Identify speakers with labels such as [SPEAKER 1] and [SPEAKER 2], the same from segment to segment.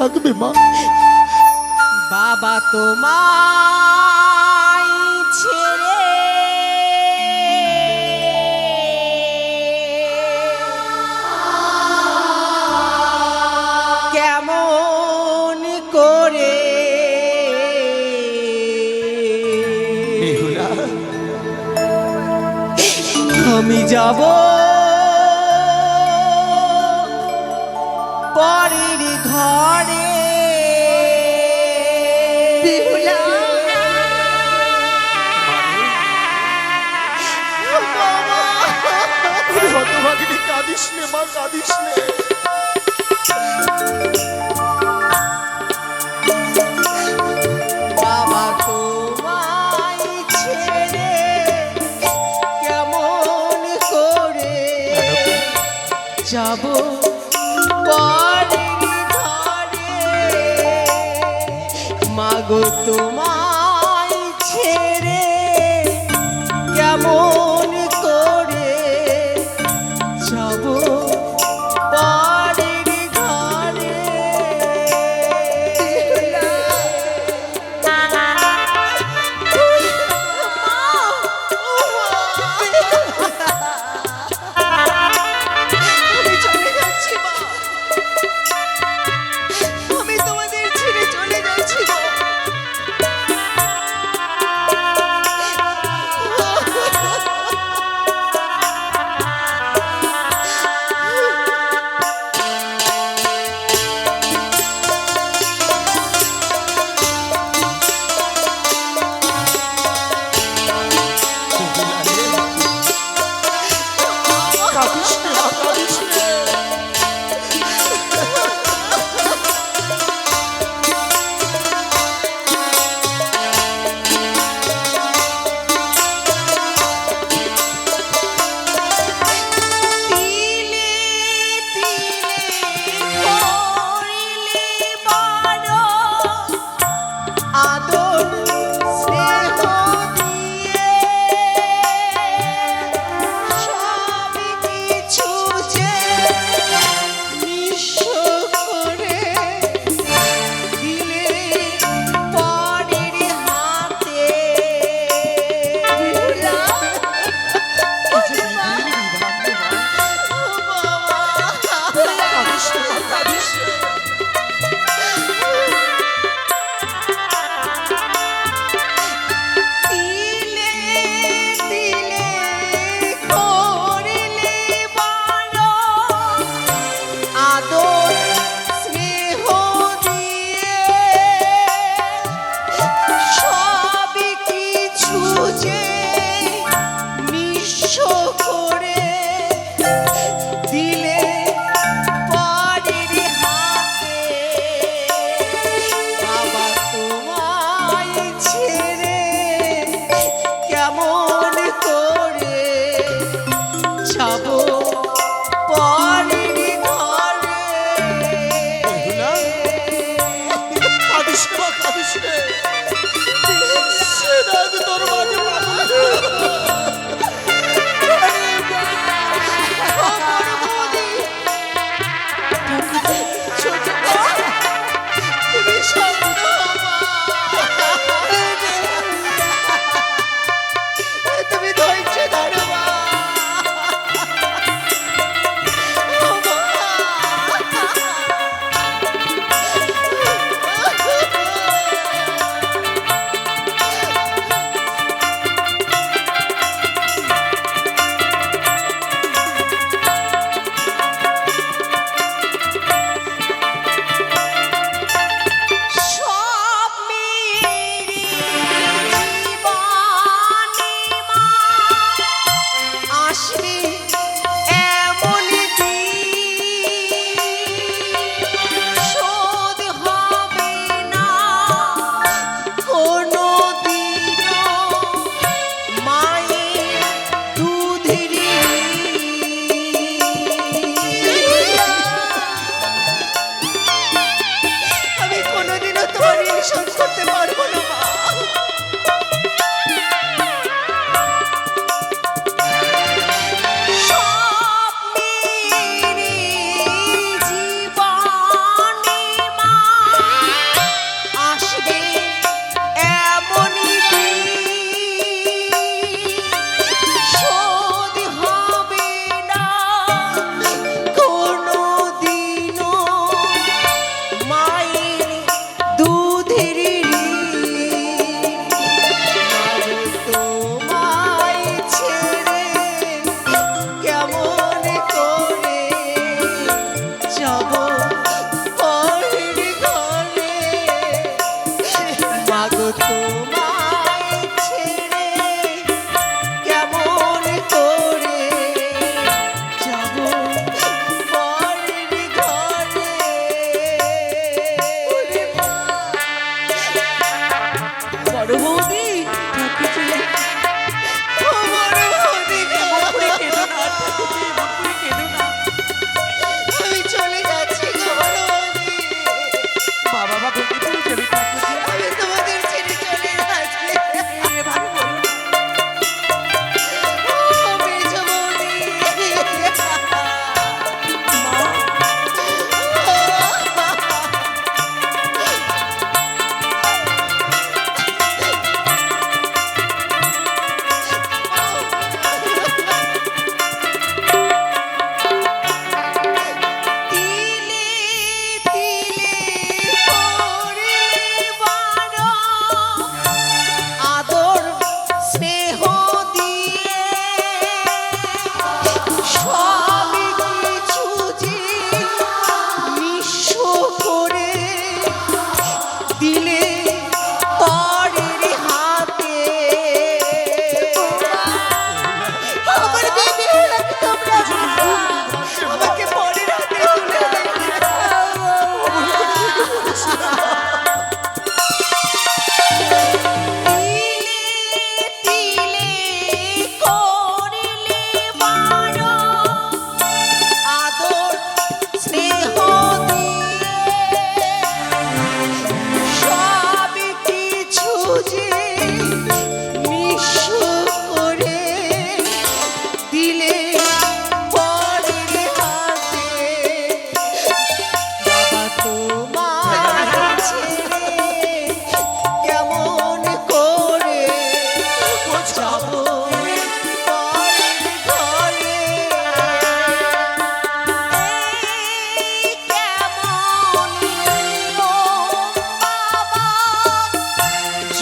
[SPEAKER 1] থাকবে মা?
[SPEAKER 2] বাবা তোমায় ছেড়ে কেমন করে আমি যাব পরের ঘরে
[SPEAKER 1] হতভাগিনী কাঁদিস নে মা কাঁদিস নে
[SPEAKER 2] কেমন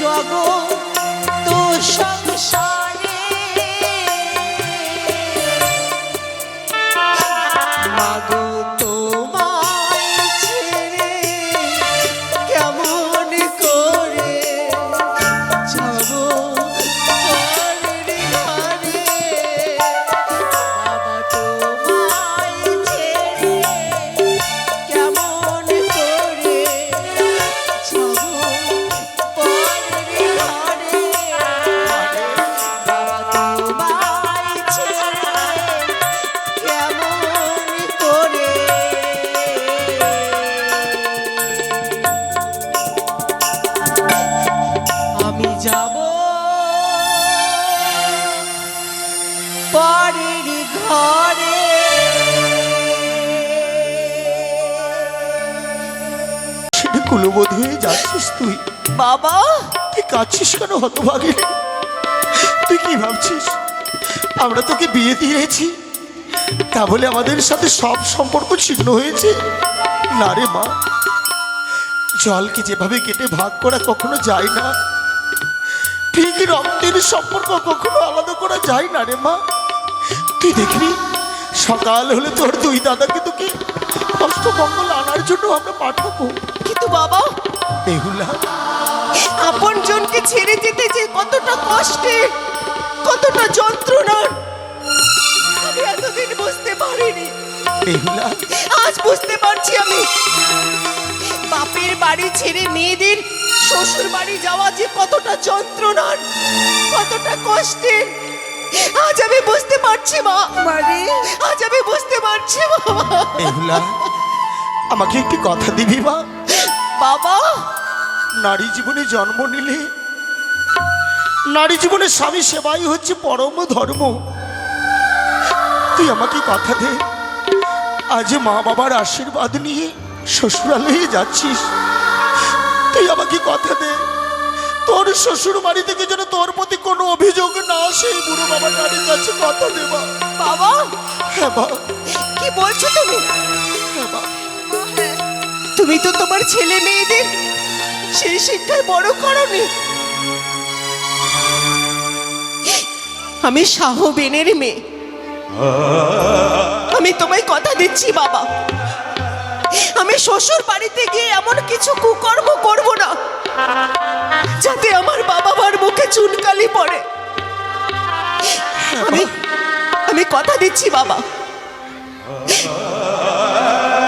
[SPEAKER 2] জগৎ সংসারে
[SPEAKER 1] কাঁদছিস কেন হতভাগে? তুই কি ভাবছিস? আমরা তোকে বিয়ে দিয়েছি। তা বলে আমাদের সাথে সব সম্পর্ক ছিন্ন হয়েছে? না রে মা জলকে যেভাবে কেটে ভাগ করা কখনো যায় না। ঠিক রক্তের সম্পর্ক কখনো আলাদা করা যায় না রে মা। তুই দেখবি সকাল হলে তোর দুই দাদাকে তোকে অষ্টমঙ্গল আনার জন্য আমরা পাঠাবো।
[SPEAKER 2] কিন্তু বাবা।
[SPEAKER 1] বেহুলা
[SPEAKER 2] আপন জনকে ছেড়ে যেতে যে কতটা কষ্টের কতটা যন্ত্রণার। আমি এতদিন বুঝতে পারিনি। আজ বুঝতে পারছি আমি। বাপের বাড়ি ছেড়ে মেয়েদের শ্বশুর বাড়ি যাওয়া যে কতটা যন্ত্রণার কতটা কষ্টের আজ আমি বুঝতে পারছি মা। মানে আজ আমি বুঝতে পারছি বাবা
[SPEAKER 1] আমাকে একটি কথা দিবি মা?
[SPEAKER 2] বাবা।
[SPEAKER 1] নারী জীবনে জন্ম নিলে নারী জীবনে স্বামী সেবাই হচ্ছে পরম ধর্ম। তুই আমাকে কথা দে আজ মা বাবার আশীর্বাদ নিয়ে শ্বশুরালয়ে যাচ্ছিস। তুই আমাকে কথা দে তোর শ্বশুর বাড়ি থেকে যেন তোর প্রতি কোনো অভিযোগ না আসে বুড়ো বাবা নারীর কাছে কথা দেবা
[SPEAKER 2] বাবা
[SPEAKER 1] হ্যাঁ বা
[SPEAKER 2] কি বলছো তুমি?
[SPEAKER 1] হ্যাঁ
[SPEAKER 2] তুমি তো তোমার ছেলে মেয়েদের সেই শিক্ষায় বড় করনি। আমি শাহ বেনের মেয়ে। আমি তোমায় কথা দিচ্ছি, বাবা। আমি শ্বশুর বাড়িতে গিয়ে এমন কিছু কুকর্ম করব না, যাতে আমার বাবা মার মুখে চুনকালি পড়ে। আমি আমি কথা দিচ্ছি, বাবা।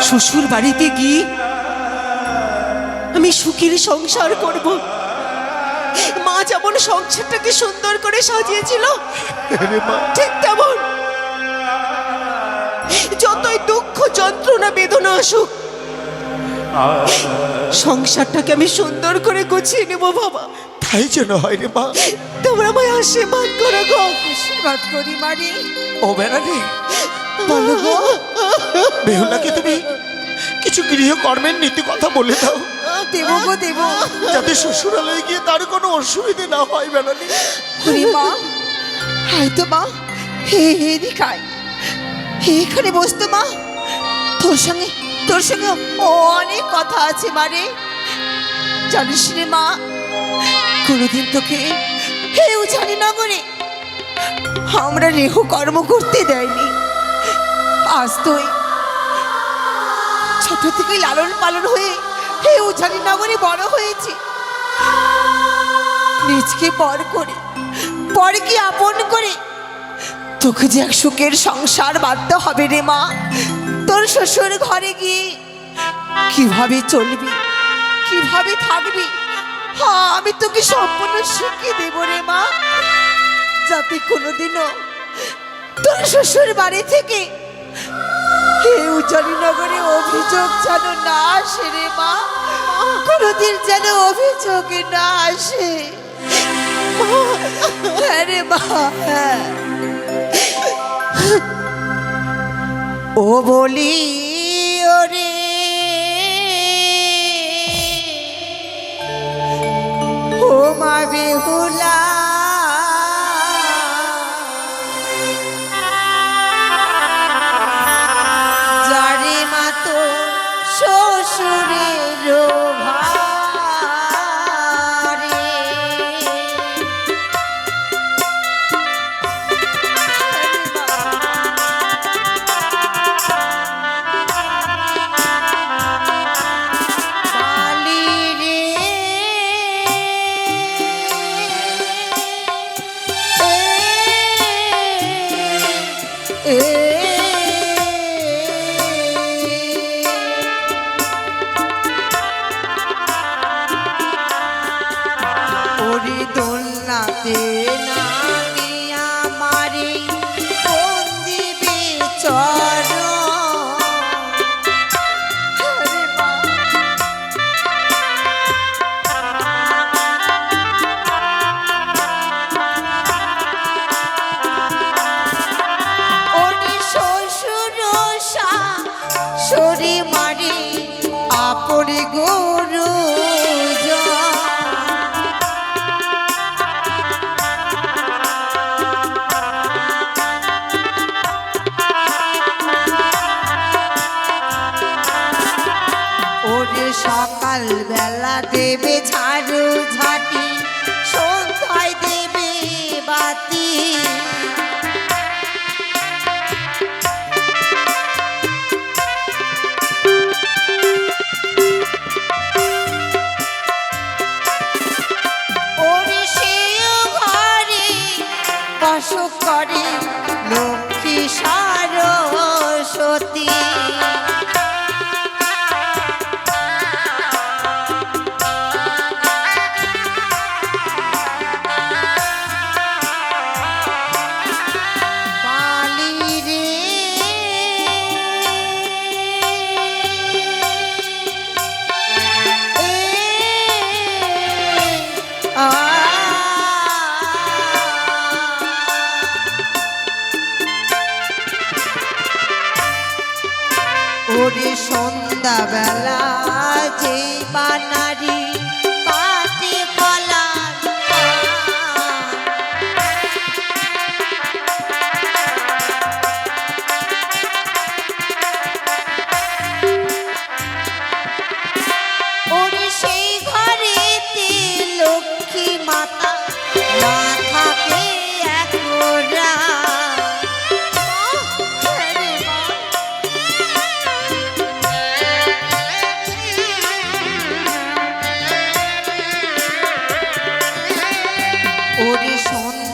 [SPEAKER 2] শ্বশুর বাড়িতে গিয়ে আমি সুখীর সংসার করব। মা যেমন সংসারটাকে সুন্দর করে সাজিয়েছিল
[SPEAKER 1] মা।
[SPEAKER 2] ঠিক তেমন। যতই দুঃখ যন্ত্রণা বেদনা আসুক সংসারটাকে আমি সুন্দর করে গুছিয়ে নেব বাবা।
[SPEAKER 1] তাই যেন হয় রে মা।
[SPEAKER 2] তোমরা আমায় আশীর্বাদ করো গো।
[SPEAKER 3] আশীর্বাদ করি মারি
[SPEAKER 1] ও বেড়ালি।
[SPEAKER 2] বলো গো।
[SPEAKER 1] বেহুলাকে তুমি কিছু গৃহকর্মের নীতি কথা বলে দাও।
[SPEAKER 3] দেব গো দেব।
[SPEAKER 1] যাতে শ্বশুরালয়ে গিয়ে তার কোনো অসুবিধে না হয় বেড়ালি
[SPEAKER 3] হরি মা হয়তো মা হে হে দিখায় হে এখানে বসতো মা। তোর সঙ্গে তোর সঙ্গে অনেক কথা আছে মারে জানিস রে মা কোনোদিন তোকে হেউ জানি না করে আমরা রেহ কর্ম করতে দেয়নি। আজ তুই ছোট থেকে লালন পালন হয়ে হে উজানি নগরে বড় হয়েছে। নিজকে পর করে, পর পরকে আপন করে? তোকে যে এক সুখের সংসার বাধ্য হবে রে মা। তোর শ্বশুর ঘরে গিয়ে কীভাবে চলবি, কীভাবে থাকবি? হ্যাঁ আমি তোকে সম্পূর্ণ শিখিয়ে দেব রে মা। যাতে কোনোদিনও তোর শ্বশুর বাড়ি থেকে কেউ জননগরে মানে অভিযোগ যেন না আসে রে মা। কোনোদিন যেন অভিযোগে না আসে। হ্যাঁ রে মা হ্যাঁ। ও বলি, ওরে। ও মা বেহুলা। বেলা দেবে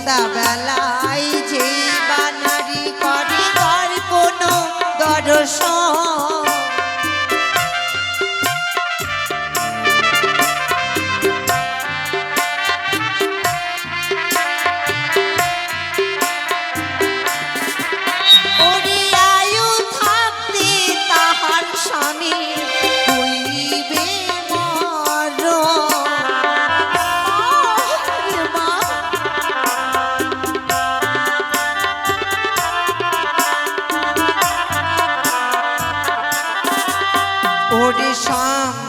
[SPEAKER 3] সন্ধ্যাবেলায়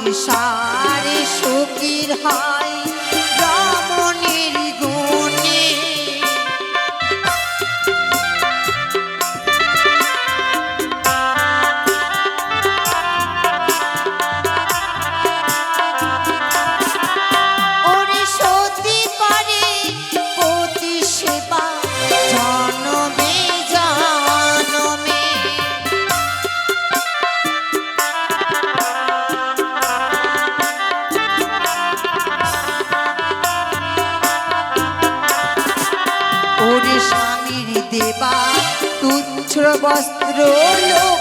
[SPEAKER 3] সংসারে সুখীর হয়। বস্ত্র লক্ষটা